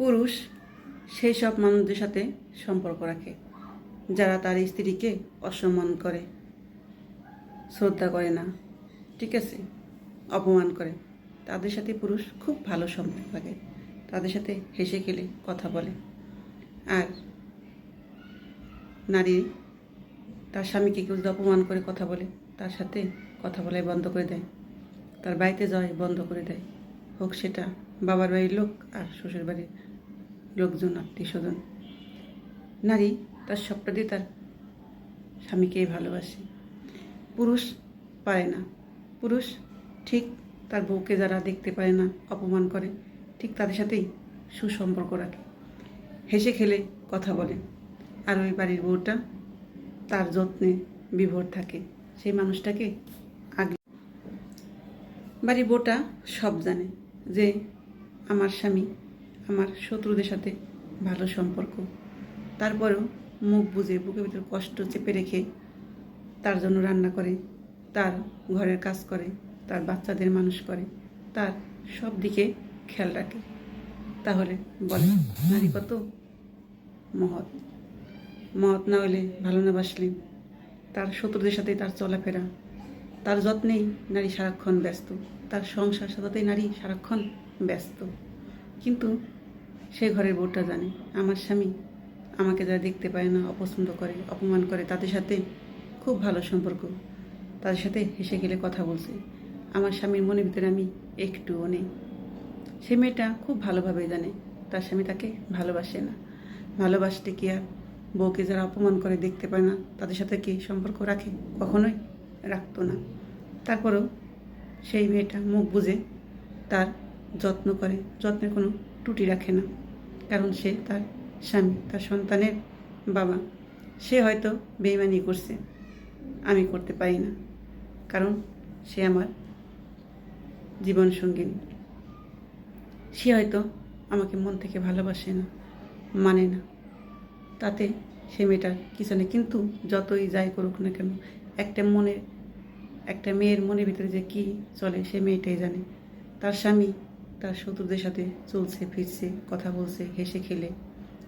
পুরুষ সেই সব মানুষদের সাথে সম্পর্ক রাখে, যারা তার স্ত্রীকে অসম্মান করে, শ্রদ্ধা করে না, ঠিক আছে? অপমান করে। তাদের সাথে পুরুষ খুব ভালো সম্পর্ক থাকে, তাদের সাথে হেসে খেলে, কথা বলে। আর নারী তার স্বামীকে কেউ অপমান করে কথা বলে, তার সাথে কথা বলাই বন্ধ করে দেয়, তার বাড়িতে যাওয়াই বন্ধ করে দেয়। হোক সেটা বাবার বাড়ির লোক আর শ্বশুর বাড়ির লোকজন আত্মীয় স্বজন নারী, তার সবটা দিয়ে তার স্বামীকেই ভালোবাসে। পুরুষ পারে না। পুরুষ ঠিক তার বউকে যারা দেখতে পারে না, অপমান করে, ঠিক তাদের সাথেই সুসম্পর্ক রাখে। হেসে খেলে কথা বলে। আর ওই বাড়ির বউটা তার যত্নে বিভোর থাকে। সেই মানুষটাকে আগে বাড়ির বউটা সব জানে যে আমার স্বামী আমার শত্রুদের সাথে ভালো সম্পর্ক। তারপরেও মুখ বুঝে বুকের ভিতরে কষ্ট চেপে রেখে তার জন্য রান্না করে, তার ঘরের কাজ করে, তার বাচ্চাদের মানুষ করে, তার সব দিকে খেয়াল রাখে। তাহলে বলে, নারী কত মহৎ। মহৎ না হলে ভালো না বাসলে তার শত্রুদের সাথে তার চলাফেরা। তার যত্নেই নারী সারাক্ষণ ব্যস্ত, তার সংসার সাথেই নারী সারাক্ষণ ব্যস্ত। কিন্তু সে ঘরের বউটা জানে, আমার স্বামী আমাকে যারা দেখতে পায় না, অপছন্দ করে, অপমান করে, তাদের সাথে খুব ভালো সম্পর্ক। তাদের সাথে হেসে গেলে কথা বলছে। আমার স্বামীর মনের ভিতরে আমি একটুও নেই। সে মেয়েটা খুব ভালোভাবে জানে, তার স্বামী তাকে ভালোবাসে না। ভালোবাসতে কি আর? বউকে যারা অপমান করে, দেখতে পায় না, তাদের সাথে কি সম্পর্ক রাখে? কখনোই রাখতো না। তারপরেও সেই মেয়েটা মুখ বুঝে তার যত্ন করে, যত্নের কোনো ত্রুটি রাখে না। কারণ সে তার স্বামী, তার সন্তানের বাবা। সে হয়তো বেইমানি করছে। আমি করতে পারি না। কারণ সে আমার জীবন সঙ্গিনী সে হয়তো আমাকে মন থেকে ভালোবাসে না মানে না। তাতে সে মেয়েটার কিছু নেই। কিন্তু যতই যাই করুক না কেন, একটা মনে একটা মেয়ের মনের ভিতরে যে কি চলে, সে মেয়েটাই জানে। তার স্বামী তার শত্রুদের সাথে চলছে, ফিরছে, কথা বলছে, হেসে খেলে,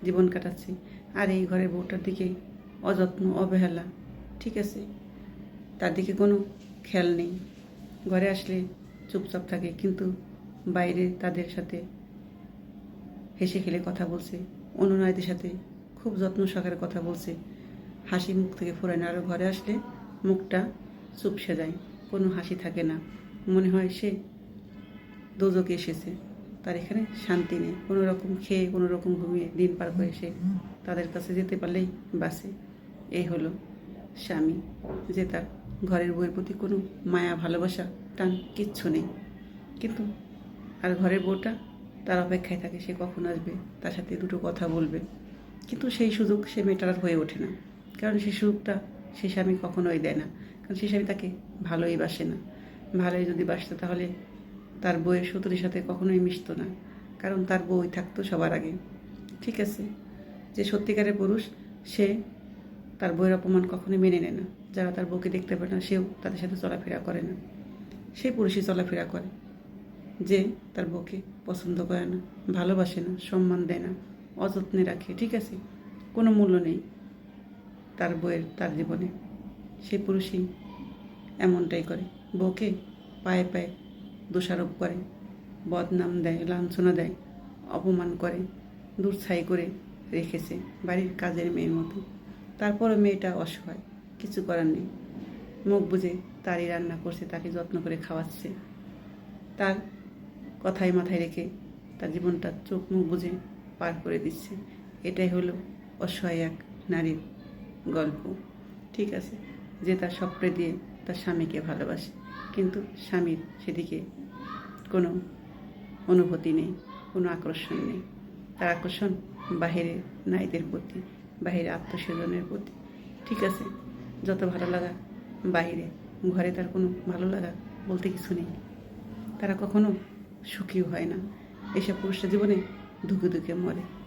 জীবন কাটাচ্ছে। আর এই ঘরের বউটার দিকে অযত্ন, অবহেলা, ঠিক আছে? তার দিকে কোনো খেয়াল নেই। ঘরে আসলে চুপচাপ থাকে, কিন্তু বাইরে তাদের সাথে হেসে খেলে কথা বলছে। অন্য নারীদের সাথে খুব যত্ন সহকারে কথা বলছে। হাসি মুখ থেকে ফোরায় না। আর ঘরে আসলে মুখটা চুপসে যায়। কোনো হাসি থাকে না। মনে হয় সে দোজকে এসেছে। তার এখানে শান্তি নেই। কোনো রকম খেয়ে, কোনো রকম ঘুমিয়ে দিন পার করে সে তাদের কাছে যেতে পারলেই বাসে এই হলো স্বামী, যে তার ঘরের বউয়ের প্রতি কোনো মায়া, ভালোবাসা, টান কিচ্ছু নেই। কিন্তু আর ঘরের বউটা তার অপেক্ষায় থাকে, সে কখন আসবে, তার সাথে দুটো কথা বলবে। কিন্তু সেই সুযোগ সে মেয়েটার আর হয়ে ওঠে না। কারণ সেই সুযোগটা সে স্বামী কখনোই দেয় না। কারণ সে স্বামী তাকে ভালোই বাসে না। ভালোই যদি বাসতো তাহলে তার বউয়ের শত্রুর সাথে কখনোই মিশতো না, কারণ তার বই থাকতো সবার আগে। ঠিক আছে? যে সত্যিকারের পুরুষ, সে তার বইয়ের অপমান কখনোই মেনে নেয় না। যারা তার বউকে দেখতে পারে না, সেও তাদের সাথে চলাফেরা করে না। সেই পুরুষই চলাফেরা করে, যে তার বউকে পছন্দ করে না, ভালোবাসে না, সম্মান দেয় না, অযত্নে রাখে। ঠিক আছে? কোনো মূল্য নেই তার বউয়ের তার জীবনে। সেই পুরুষই এমনটাই করে। বউকে পায়ে পায়ে দোষারোপ করে, বদনাম দেয়, লাঞ্ছনা দেয়, অপমান করে, দূরছাই করে রেখেছে বাড়ির কাজের মেয়ের মতো। তারপরও মেয়েটা অসহায়, কিছু করার নেই। মুখ বুঝে তারই রান্না করছে, তাকে যত্ন করে খাওয়াচ্ছে। তার কথায় মাথায় রেখে তার জীবনটা চোখ মুখ বুঝে পার করে দিচ্ছে। এটাই হলো অসহায় এক নারীর গল্প। ঠিক আছে, যে তার স্বপ্নে দিয়ে তার স্বামীকে ভালোবাসে, কিন্তু স্বামীর সেদিকে কোনো অনুভূতি নেই, কোনো আকর্ষণ নেই। তার আকর্ষণ বাহিরের নারীদের প্রতি, বাহিরে আত্মস্বজনের প্রতি। ঠিক আছে, যত ভালো লাগা বাহিরে, ঘরে তার কোনো ভালো লাগা বলতে কিছু নেই। তারা কখনো সুখীও হয় না। এসব পুরুষের জীবনে ধুকে ধুকে মরে।